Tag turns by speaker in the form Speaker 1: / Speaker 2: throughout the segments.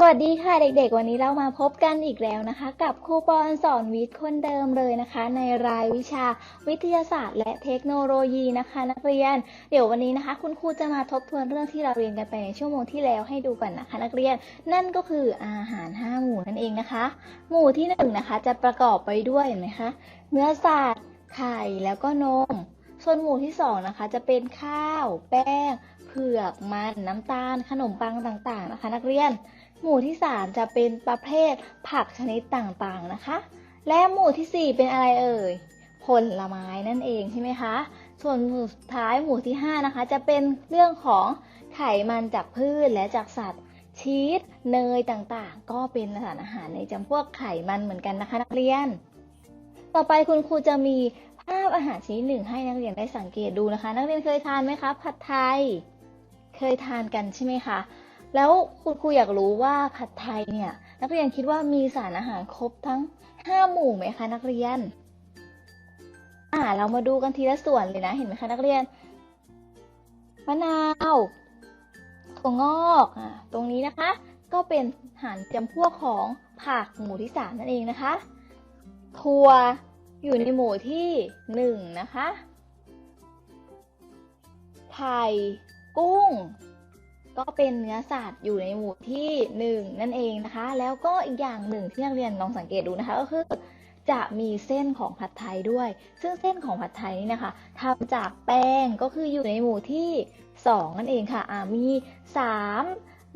Speaker 1: สวัสดีค่ะเด็กๆ วันนี้เรามาพบกันอีกแล้วนะคะ กับครูปอนสอนวิทย์คนเดิมเลยนะคะ ในรายวิชาวิทยาศาสตร์และเทคโนโลยีนะคะ นักเรียน เดี๋ยววันนี้นะคะ คุณครูจะมาทบทวนเรื่องที่เราเรียนกันไปในชั่วโมงที่แล้วให้ดูกันนะคะ นักเรียนนั่นก็คืออาหาร 5 หมู่นั่นเองนะคะ หมู่ที่1นนะคะจะประกอบไปด้วยเห็นไหมคะเนื้อสัตว์ไข่แล้วก็นม ส่วนหมู่ที่สองนะคะจะเป็นข้าว แป้ง ผือกมันน้ำตาล ขนมปังต่างๆนะคะ นักเรียน หมู่ที่ 3 จะเป็นประเภทผักชนิดต่างๆนะคะ และหมู่ทีสี่ 4 เป็นอะไรเอ่ยผลไม้นั่นเองใช่ไหมคะ ส่วนหมู่สุดท้ายหมู่ที่ 5 นะคะ จะเป็นเรื่องของไขมันจากพืชและจากสัตว์ชีสเนยต่างๆ ก็เป็นสารอาหารในจำพวกไขมันเหมือนกันนะคะ นักเรียน ต่อไปคุณครูจะมีภาพอาหารชนิดหนึ่งให้นักเรียนได้สังเกตดูนะคะ นักเรียนเคยทานไหมคะ ผัดไทย เคยทานกันใช่ไหมคะ แล้วคุณครูอยากรู้ว่าผัดไทยเนี่ยนักเรียนคิดว่ามีสารอาหารครบทั้ง 5 หมู่ไหมคะนักเรียน อ่าเรามาดูกันทีละส่วนเลยนะเห็นไหมคะนักเรียนมะนาวถั่วงอกอ่าตรงนี้นะคะ ก็เป็นอาหารจำพวกของผักหมู่ที่ 3 นั่นเองนะคะถั่วอยู่ในหมู่ที่หนึ่งนะคะไข่ กุ้ง ก็เป็นเนื้อสัตว์อยู่ในหมู่ที่หนึ่งนั่นเองนะคะ แล้วก็อีกอย่างหนึ่งที่นักเรียนลองสังเกตดูนะคะก็คือจะมีเส้นของผัดไทยด้วย ซึ่งเส้นของผัดไทยนี่นะคะทำจากแป้งก็คืออยู่ในหมู่ที่สองนั่นเองค่ะอ่ามีสาม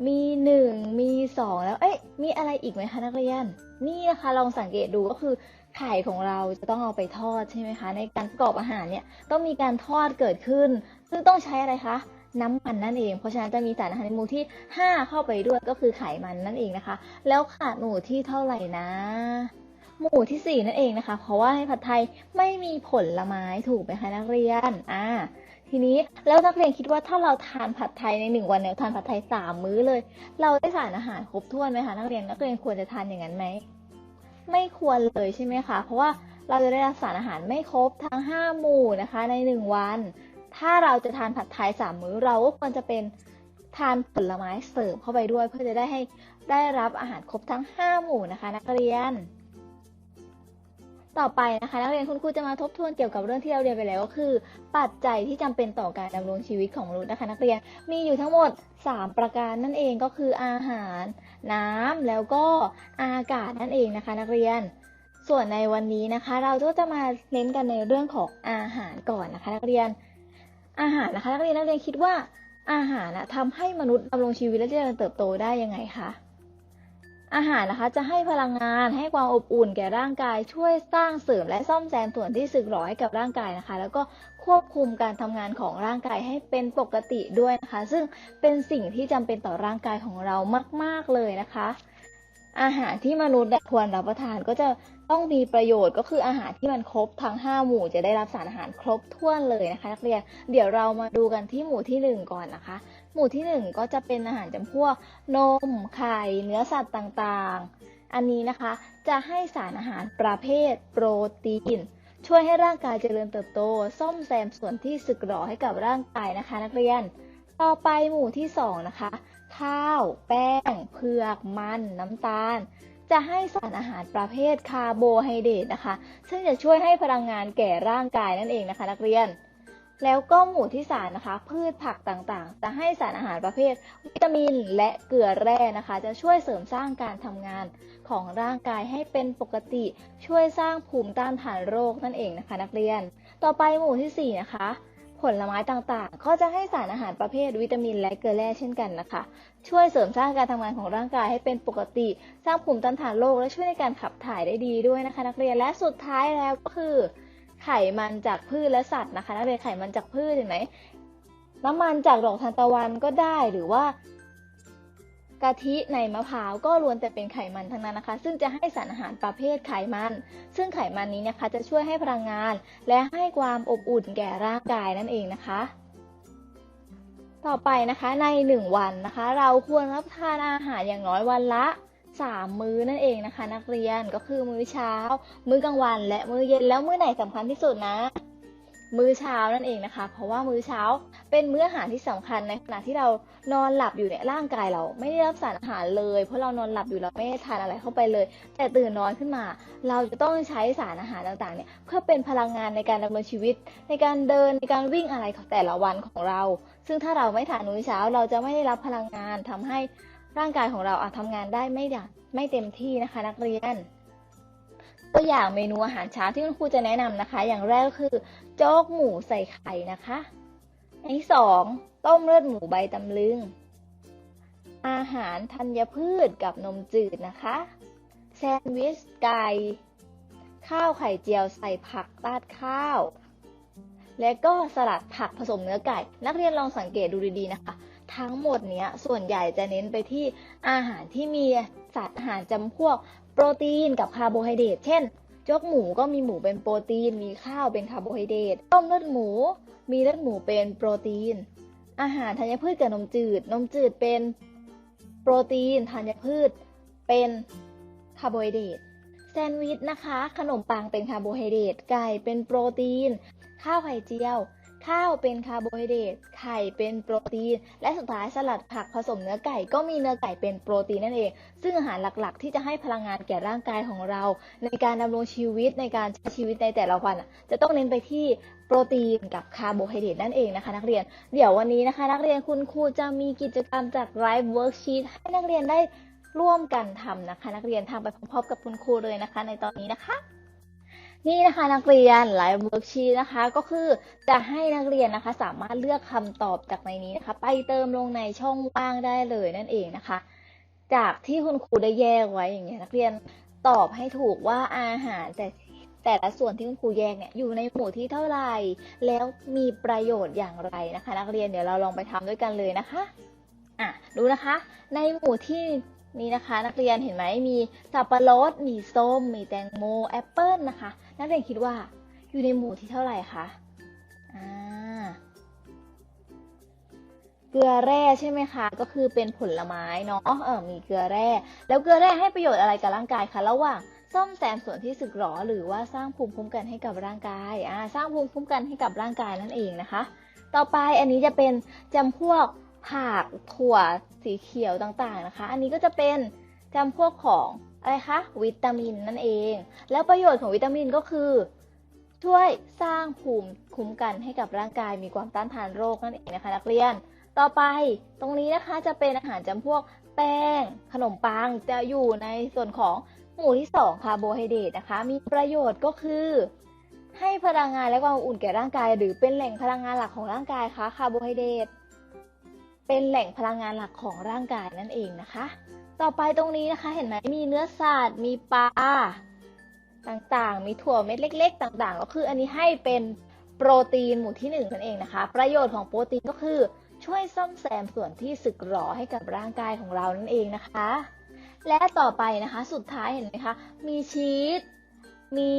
Speaker 1: มีหนึ่งมีสองแล้วเอ๊ะมีอะไรอีกไหมคะนักเรียน นี่นะคะลองสังเกตดูก็คือไข่ของเราจะต้องเอาไปทอดใช่ไหมคะ ในการประกอบอาหารเนี่ยต้องมีการทอดเกิดขึ้น ซึ่งต้องใช้อะไรคะ น้ำมันนั่นเอง เพราะฉะนั้นจะมีสารอาหารในหมู่ที่ 5 เข้าไปด้วยก็คือไขมันนั่นเองนะคะ แล้วขาดหมู่ที่เท่าไหร่นะ หมู่ที่ 4 นั่นเองนะคะ เพราะว่าในผัดไทยไม่มีผลไม้ถูกไหมคะนักเรียนอ่าทีนี้แล้วนักเรียนคิดว่าถ้าเราทานผัดไทยในหนึ่งวันเนี่ยทานผัดไทยสามมื้อเลย เราได้สารอาหารครบถ้วนไหมคะนักเรียนนักเรียนควรจะทานอย่างนั้นไหมไม่ควรเลยใช่ไหมคะ เพราะว่าเราจะได้รับสารอาหารไม่ครบทั้ง 5 หมู่นะคะใน 1 วัน ถ้าเราจะทานผัดไทยสามมื้อเราก็ควรจะเป็นทานผลไม้เสริมเข้าไปด้วย เพื่อจะได้ให้ได้รับอาหารครบทั้ง 5 หมู่นะคะ นักเรียน ต่อไปนะคะ นักเรียนคุณครูจะมาทบทวนเกี่ยวกับเรื่องที่เราเรียนไปแล้วก็คือ ปัจจัยที่จำเป็นต่อการดำรงชีวิตของมนุษย์นะคะ นักเรียนมีอยู่ทั้งหมด 3 ประการนั่นเองก็คืออาหาร น้ำแล้วก็อากาศนั่นเองนะคะ นักเรียนส่วนในวันนี้นะคะ เราก็จะมาเน้นกันในเรื่องของอาหารก่อนนะคะ นักเรียน อาหารนะคะนักเรียนนักเรียนคิดว่าอาหารนะทำให้มนุษย์ดำรงชีวิตและเจริญเติบโตได้ยังไงคะอาหารนะคะจะให้พลังงานให้ความอบอุ่นแก่ร่างกาย ช่วยสร้างเสริมและซ่อมแซมส่วนที่สึกหรอให้กับร่างกายนะคะ แล้วก็ควบคุมการทำงานของร่างกายให้เป็นปกติด้วยนะคะ ซึ่งเป็นสิ่งที่จำเป็นต่อร่างกายของเรามาก ๆเลยนะคะ อาหารที่มนุษย์ควรรับประทานก็จะต้องมีประโยชน์ก็คืออาหารที่มันครบทั้ง 5 หมู่จะได้รับสารอาหารครบถ้วนเลยนะคะนักเรียนเดี๋ยวเรามาดูกันที่หมู่ที่ 1 ก่อนนะคะ หมู่ที่ 1 ก็จะเป็นอาหารจำพวกนมไข่เนื้อสัตว์ต่างๆ อันนี้นะคะจะให้สารอาหารประเภทโปรตีนช่วยให้ร่างกายเจริญเติบโต ซ่อมแซมส่วนที่สึกหรอให้กับร่างกายนะคะ นักเรียน ต่อไปหมู่ที่ 2 นะคะ ข้าว แป้ง เผือก มัน น้ำตาล จะให้สารอาหารประเภทคาร์โบไฮเดรตนะคะ ซึ่งจะช่วยให้พลังงานแก่ร่างกายนั่นเองนะคะ นักเรียน แล้วก็หมู่ที่สามนะคะ พืชผักต่างๆ จะให้สารอาหารประเภท วิตามินและเกลือแร่นะคะ จะช่วยเสริมสร้างการทำงานของร่างกายให้เป็นปกติ ช่วยสร้างภูมิต้านทานโรคนั่นเองนะคะ นักเรียน ต่อไปหมู่ที่สี่นะคะ ผลไม้ต่างๆ ก็จะให้สารอาหารประเภทวิตามินและเกลือแร่เช่นกันนะคะ ช่วยเสริมสร้างการทำงานของร่างกายให้เป็นปกติ สร้างภูมิต้านทานโรคและช่วยในการขับถ่ายได้ดีด้วยนะคะ นักเรียนและสุดท้ายแล้วก็คือ ไขมันจากพืชและสัตว์นะคะ นักเรียนไขมันจากพืชเห็นไหมน้ำมันจากดอกทานตะวันก็ได้หรือว่า กะทิในมะพร้าวก็ล้วนแต่เป็นไขมันทั้งนั้นนะคะ ซึ่งจะให้สารอาหารประเภทไขมัน ซึ่งไขมันนี้นะคะจะช่วยให้พลังงาน และให้ความอบอุ่นแก่ร่างกายนั่นเองนะคะ ต่อไปนะคะใน 1 วันนะคะ เราควรรับประทานอาหารอย่างน้อยวันละ3มื้อนั่นเองนะคะ นักเรียนก็คือมื้อเช้า มื้อกลางวัน และมื้อเย็นแล้วมื้อไหนสำคัญที่สุดนะ มื้อเช้านั่นเองนะคะ เพราะว่ามื้อเช้าเป็นมื้ออาหารที่สำคัญในขณะที่เรานอนหลับอยู่เนี่ยร่างกายเรา ไม่ได้รับสารอาหารเลย เพราะเรานอนหลับอยู่เราไม่ได้ทานอะไรเข้าไปเลย แต่ตื่นนอนขึ้นมา เราจะต้องใช้สารอาหารต่างๆเนี่ยเพื่อเป็นพลังงานในการดำเนินชีวิต ในการเดินในการวิ่งอะไรของแต่ละวันของเรา ซึ่งถ้าเราไม่ทานมื้อเช้า เราจะไม่ได้รับพลังงานทำให้ร่างกายของเราอาจทำงานได้ไม่ด้ไม่เต็มที่นะคะ นักเรียนตัวอย่างเมนูอาหารเช้าที่คุณครูจะแนะนำนะคะ อย่างแรกก็คือ โจ๊กหมูใส่ไข่นะคะอันที่สองต้มเลือดหมูใบตำลึง อาหารธัญพืชกับนมจืดนะคะ แซนด์วิชไก่ข้าวไข่เจียวใส่ผักราดข้าว และก็สลัดผักผสมเนื้อไก่ นักเรียนลองสังเกตดูดีๆนะคะ ทั้งหมดเนี้ยส่วนใหญ่จะเน้นไปที่อาหารที่มีสารอาหารจำพวกโปรตีนกับคาร์โบไฮเดรตเช่น โจ๊กหมูก็มีหมูเป็นโปรตีน มีข้าวเป็นคาร์โบไฮเดรตต้มเลือดหมู มีเลือดหมูเป็นโปรตีน อาหารธัญพืชกับนมจืด นมจืดเป็นโปรตีนธัญพืช เป็นคาร์โบไฮเดรตแซนด์วิชนะคะ ขนมปังเป็นคาร์โบไฮเดรตไก่เป็นโปรตีน ข้าวไข่เจียว ข้าวเป็นคาร์โบไฮเดรต ไข่เป็นโปรตีน และสุดท้ายสลัดผักผสมเนื้อไก่ก็มีเนื้อไก่เป็นโปรตีนนั่นเอง ซึ่งอาหารหลักๆ ที่จะให้พลังงานแก่ร่างกายของเรา ในการดำรงชีวิตในการใช้ชีวิตในแต่ละวัน จะต้องเน้นไปที่โปรตีนกับคาร์โบไฮเดรตนั่นเองนะคะ นักเรียน เดี๋ยววันนี้นะคะ นักเรียนคุณครูจะมีกิจกรรมจาก Live Worksheet ให้นักเรียนได้ร่วมกันทำนะคะ นักเรียนทำไปพร้อมๆกับคุณครูเลยนะคะ ในตอนนี้นะคะ นี่นะคะนักเรียน Live Worksheet นะคะ ก็คือจะให้นักเรียนนะคะ สามารถเลือกคำตอบจากในนี้นะคะ ไปเติมลงในช่องว่างได้เลยนั่นเองนะคะ จากที่คุณครูได้แยกไว้อย่างเงี้ยนักเรียนตอบให้ถูกว่าอาหารแต่แต่ละส่วนที่คุณครูแยกเนี่ยอยู่ในหมู่ที่เท่าไหร่ แล้วมีประโยชน์อย่างไรนะคะ นักเรียนเดี๋ยวเราลองไปทำด้วยกันเลยนะคะอะดูนะคะ ในหมู่ที่ นี้นะคะนักเรียนเห็นไหมมีสับปะรดมีส้ม มีแตงโมแอปเปิลนะคะ นักเรียนคิดว่าอยู่ในหมู่ที่เท่าไหร่คะอ่าเกลือแร่ใช่ไหมคะ ก็คือเป็นผลไม้เนาะเออมีเกลือแร่ แล้วเกลือแร่ให้ประโยชน์อะไรกับร่างกายคะระหว่างซ่อมแซมส่วนที่สึกหรอหรือว่าสร้างภูมิคุ้มกันให้กับร่างกายอ่าสร้างภูมิคุ้มกันให้กับร่างกายนั่นเองนะคะ ต่อไปอันนี้จะเป็นจำพวก ผักถั่วสีเขียวต่างๆนะคะ อันนี้ก็จะเป็นจำพวกของอะไรคะวิตามินนั่นเอง แล้วประโยชน์ของวิตามินก็คือ ช่วยสร้างภูมิคุ้มกันให้กับร่างกายมีความต้านทานโรคนั่นเองนะคะนักเรียน ต่อไปตรงนี้นะคะจะเป็นอาหารจำพวกแป้ง ขนมปังจะอยู่ในส่วนของหมู่ที่ 2 คาร์โบไฮเดรตนะคะ มีประโยชน์ก็คือ ให้พลังงานและความอุ่นแก่ร่างกาย หรือเป็นแหล่งพลังงานหลักของร่างกายคะคาร์โบไฮเดรต เป็นแหล่งพลังงานหลักของร่างกายนั่นเองนะคะ ต่อไปตรงนี้นะคะเห็นไหมมีเนื้อสัตว์มีปลาต่างๆ มีถั่วเม็ดเล็ก ๆ ต่างๆ ก็คืออันนี้ให้เป็นโปรตีนหมู่ที่หนึ่งนั่นเองนะคะ ประโยชน์ของโปรตีนก็คือช่วยซ่อมแซมส่วนที่สึกหรอให้กับร่างกายของเรานั่นเองนะคะ และต่อไปนะคะสุดท้ายเห็นไหมคะ มีชีส มี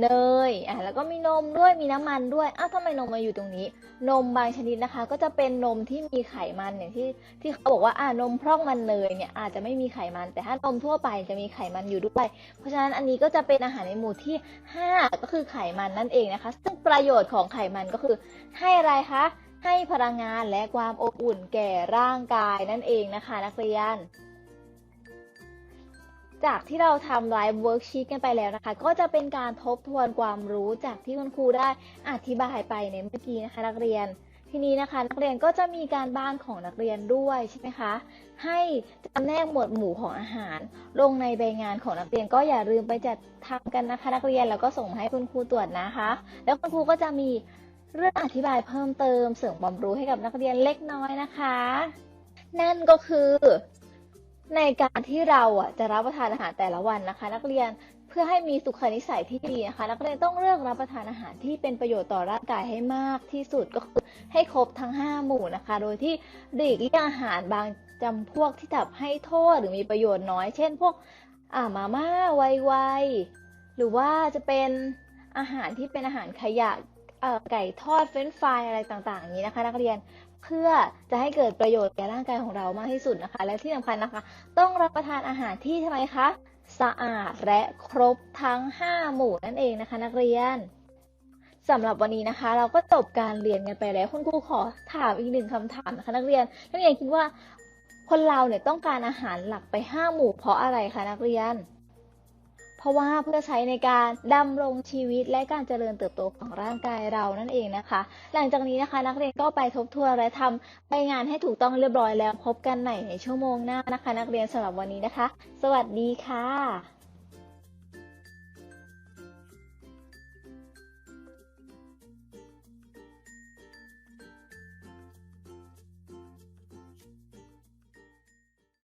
Speaker 1: เนยอะแล้วก็มีนมด้วยมีน้ำมันด้วยอ้าวทำไมนมมาอยู่ตรงนี้ นมบางชนิดนะคะ ก็จะเป็นนมที่มีไขมันอย่างที่ที่เขาบอกว่าอ่านมพร่องมันเนยเนี่ยอาจจะไม่มีไขมัน แต่ถ้านมทั่วไปจะมีไขมันอยู่ด้วย เพราะฉะนั้นอันนี้ก็จะเป็นอาหารในหมู่ที่ 5 ก็คือไขมันนั่นเองนะคะ ซึ่งประโยชน์ของไขมันก็คือให้อะไรคะให้พลังงานและความอบอุ่นแก่ร่างกายนั่นเองนะคะ นักเรียน จากที่เราทำไลฟ์เวิร์กชีตกันไปแล้วนะคะ ก็จะเป็นการทบทวนความรู้จากที่คุณครูได้อธิบายไปในเมื่อกี้นะคะนักเรียน ทีนี้นะคะ นักเรียนก็จะมีการบ้านของนักเรียนด้วยใช่ไหมคะให้จำแนกหมวดหมู่ของอาหาร ลงในใบงานของนักเรียนก็อย่าลืมไปจัดทำกันนะคะ นักเรียนแล้วก็ส่งให้คุณครูตรวจนะคะ แล้วคุณครูก็จะมีเรื่องอธิบายเพิ่มเติมเสริมความรู้ให้กับนักเรียนเล็กน้อยนะคะ นั่นก็คือ ในการที่เราอะจะรับประทานอาหารแต่ละวันนะคะ นักเรียนเพื่อให้มีสุขนิสัยที่ดีนะคะ นักเรียนต้องเลือกรับประทานอาหารที่เป็นประโยชน์ต่อร่างกายให้มากที่สุดก็คือให้ครบทั้ง 5 หมู่นะคะ โดยที่หลีกเลี่ยงอาหารบางจำพวกที่จับให้โทษหรือมีประโยชน์น้อย เช่น พวกอ่ามาม่าไวๆหรือว่าจะเป็นอาหารที่เป็นอาหารขยะอ่อไก่ทอดเฟรนช์ฟรายอะไรต่างๆอย่างนี้นะคะ นักเรียน เพื่อจะให้เกิดประโยชน์แก่ร่างกายของเรามากที่สุดนะคะ และที่สำคัญนะคะ ต้องรับประทานอาหารที่ทำไมคะสะอาดและครบทั้ง 5 หมู่นั่นเองนะคะ นักเรียนสำหรับวันนี้นะคะ เราก็จบการเรียนกันไปแล้วคุณครูขอถามอีกหนึ่งคำถามนะคะนักเรียนนักเรียนคิดว่าคนเราเนี่ยต้องการอาหารหลักไปห้าหมู่เพราะอะไรคะนักเรียน เพราะว่าเพื่อใช้ในการดำรงชีวิตและการเจริญเติบโตของร่างกายเรานั่นเองนะคะ หลังจากนี้นะคะ นักเรียนก็ไปทบทวนและทำไปงานให้ถูกต้องเรียบร้อยแล้วพบกันใหม่ในชั่วโมงหน้านะคะ นักเรียนสำหรับวันนี้นะคะ สวัสดีค่ะ